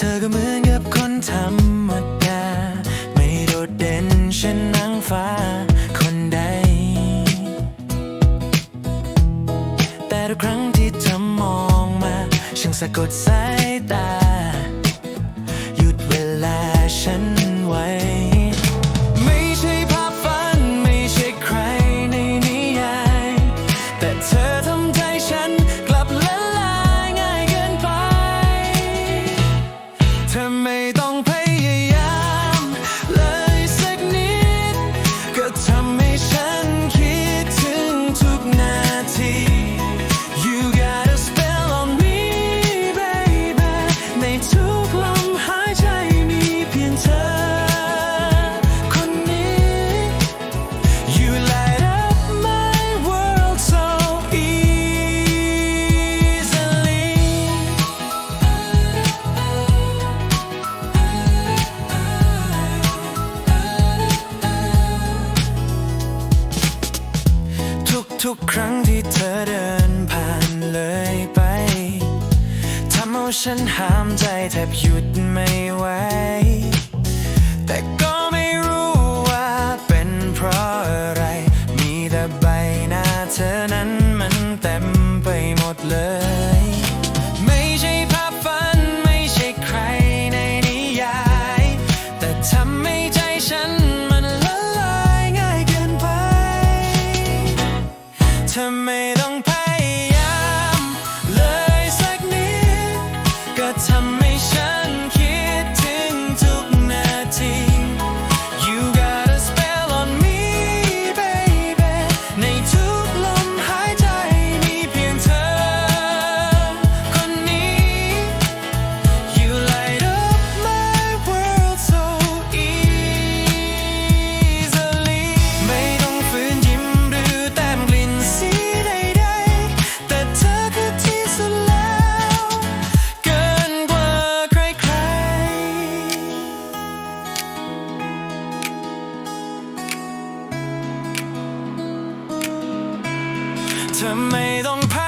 เธอก็เหมือนกับคนธรรมดา ไม่โดดเด่นเช่นนางฟ้าคนใด แต่ทุกครั้งที่เธอมองมา ฉันสะกดสาย เธอไม่ต้องพั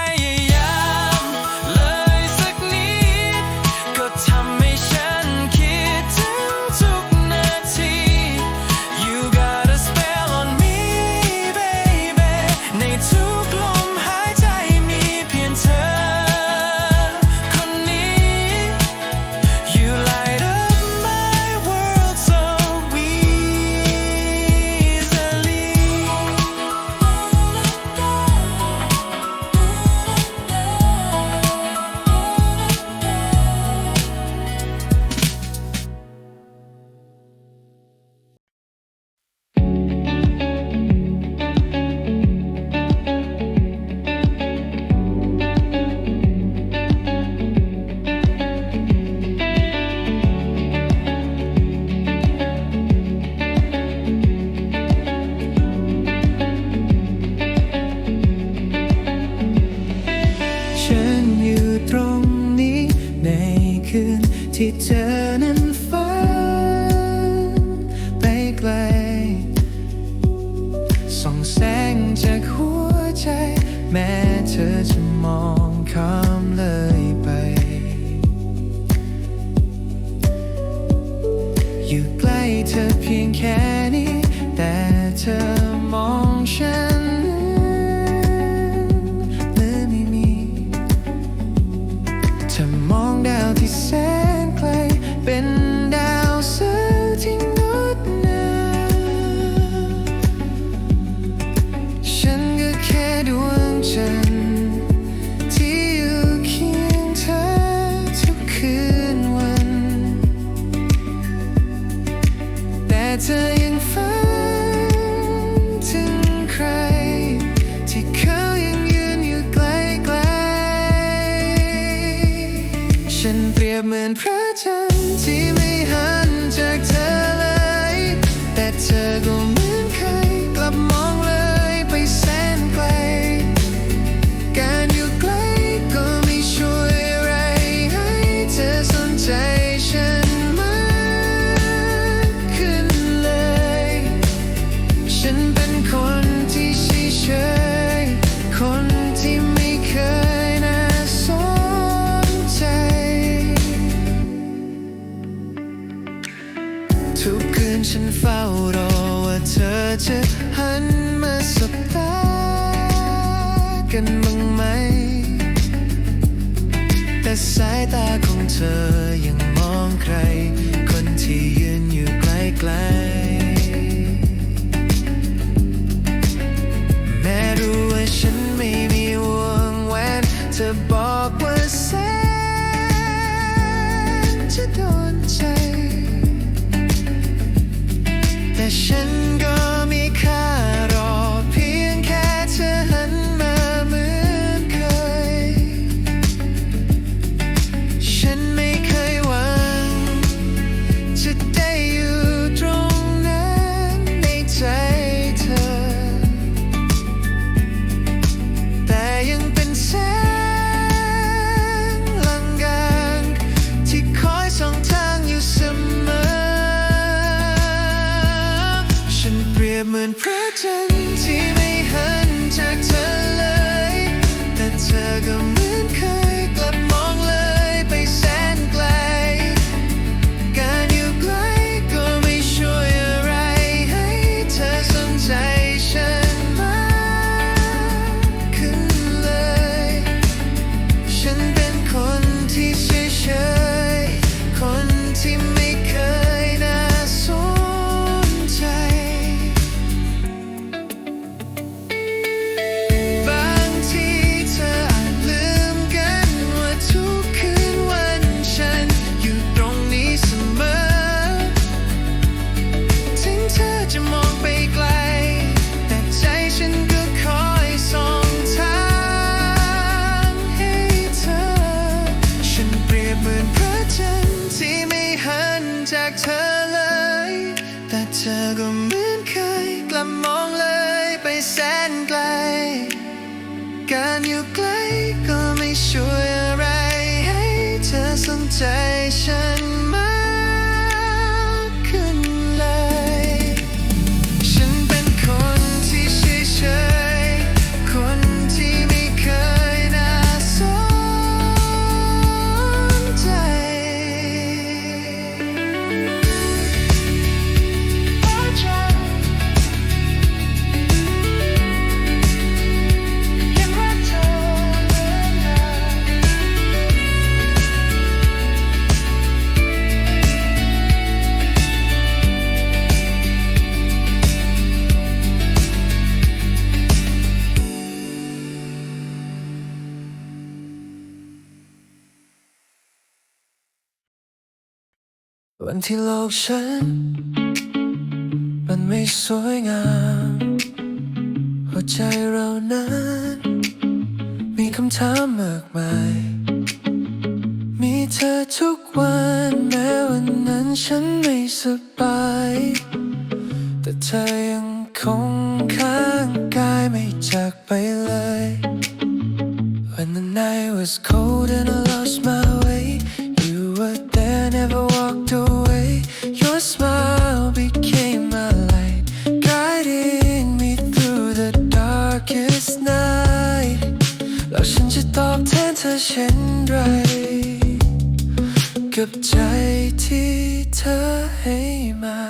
you glide to pink hair. เธยังฝันถึใคร ที่เขายังยืนอยู่ไกลๆฉันเปรียบเหมือนพระ จะได้อยู่ตรงนั้นในใจเธอ แต่ยังเป็นแสงลังกาที่คอยส่องทางอยู่เสมอ ฉันเปรียบเหมือน วันที่โลกฉัน มันไม่สวยงาม หัวใจเรานั้นมีคำถามมากมาย มีเธอทุกวันแม้วันนั้นฉันไม่สบาย แต่เธอยังคง ที่เธอให้มา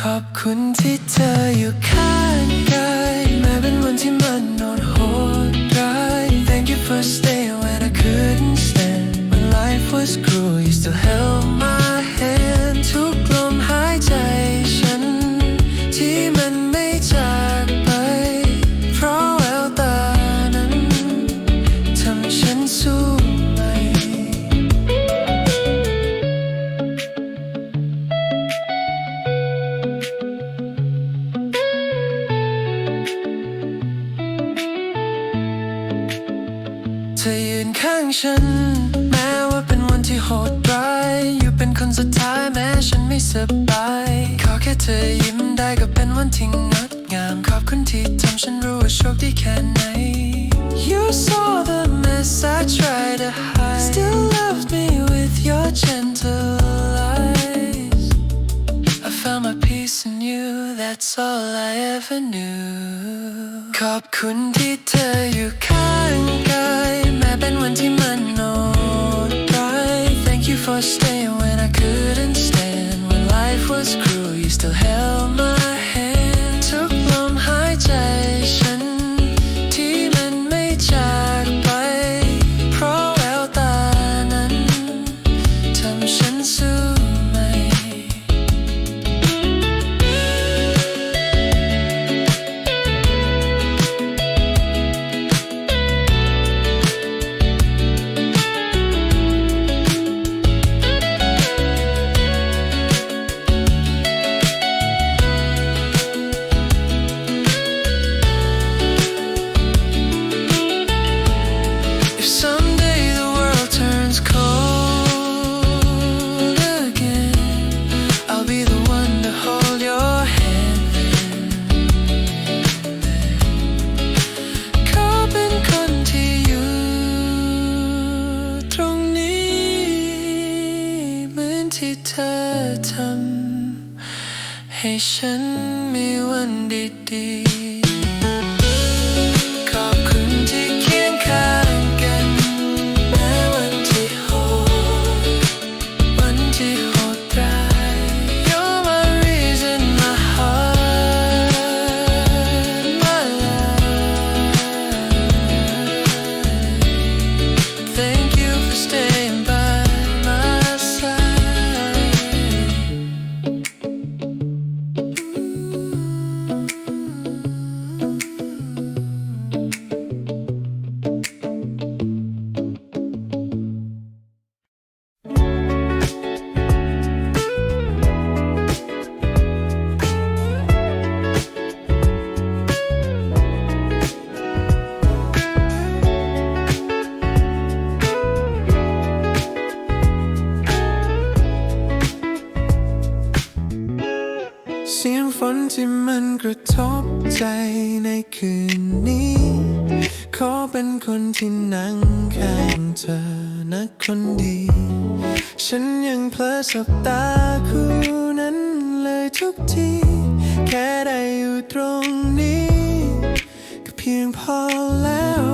ขอบคุณที่เธออยู่ข้างกายแม้เป็นวันที่มันนอนโหดร้าย Thank you for staying when I couldn't stand When life was cruel you still held my สบาย ขอแค่เธอยิ้มได้ก็เป็นวันที่งดงาม ขอบคุณที่ทำฉันรู้ว่าโชคดีแค่ไหน You saw the mess I tried to hide Still loved me with your gentle eyes. I found my peace in you That's all I ever knew ขอบคุณที่เธออยู่ข้างกายแม้เป็นวันที่มันโหดร้าย Thank you for staying when I couldn't was cruel, you still held me. ที่นั่งข้างเธอนะคนดี ฉันยังเพลอสับตาคู่นั้นเลยทุกที แค่ได้อยู่ตรงนี้ ก็เพียงพอแล้ว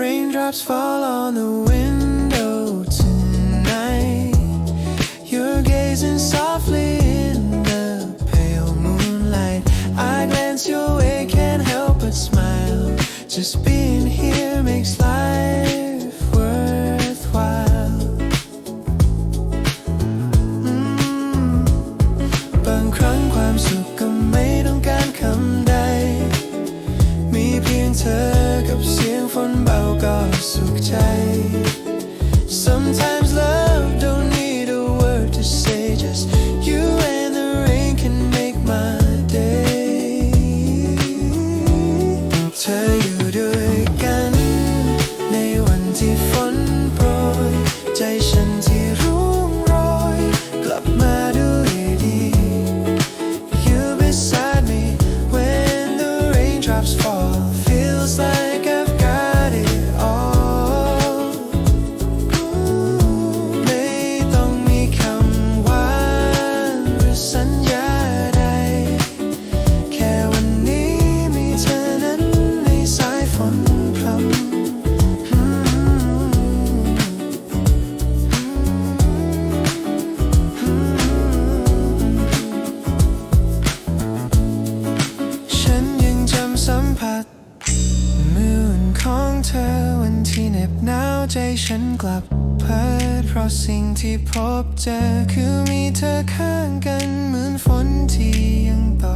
Raindrops fall on the window tonight You're gazing softly in the pale moonlight I glance your way Just being here makes life worthwhile. Mm. บางครั้งความสุขก็ไม่ต้องการคำใด มีเพียงเธอกับเสียงฝนเบาก็สุขใจ ที่พบเจอคือมีเธอข้างกันเหมือนฝนที่ยังตก